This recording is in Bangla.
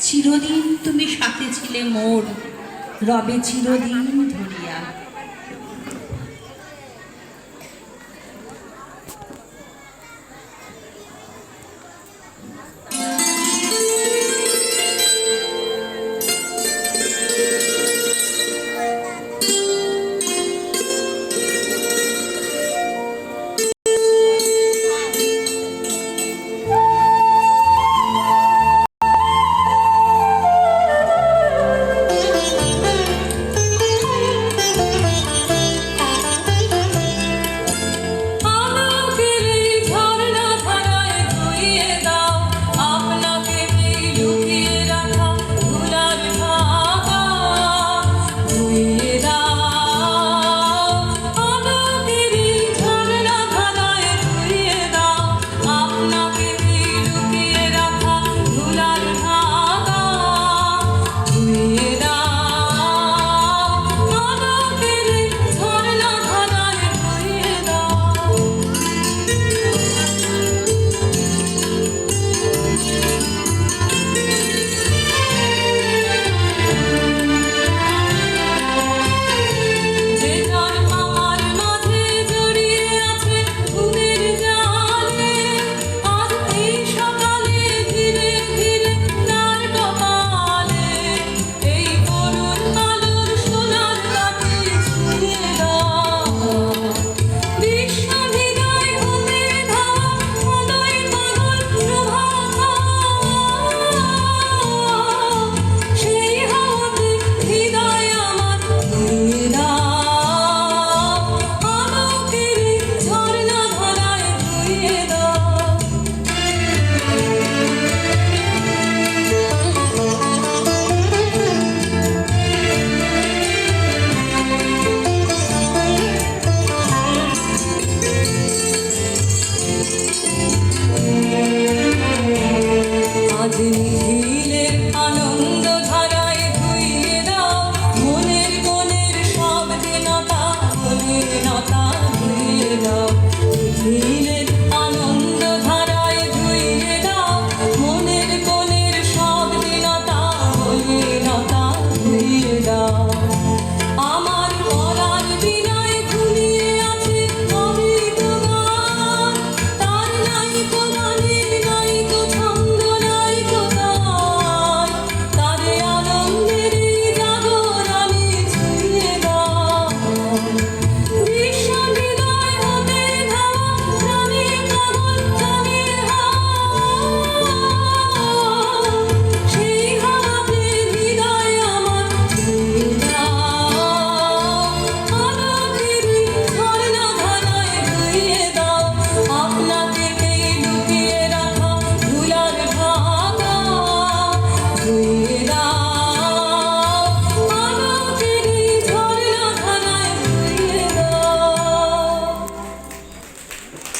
চিরদিন তুমি সাথে ছিলে মোর রবে চিরদিন ধরিয়া। দেখিলে আনন্দ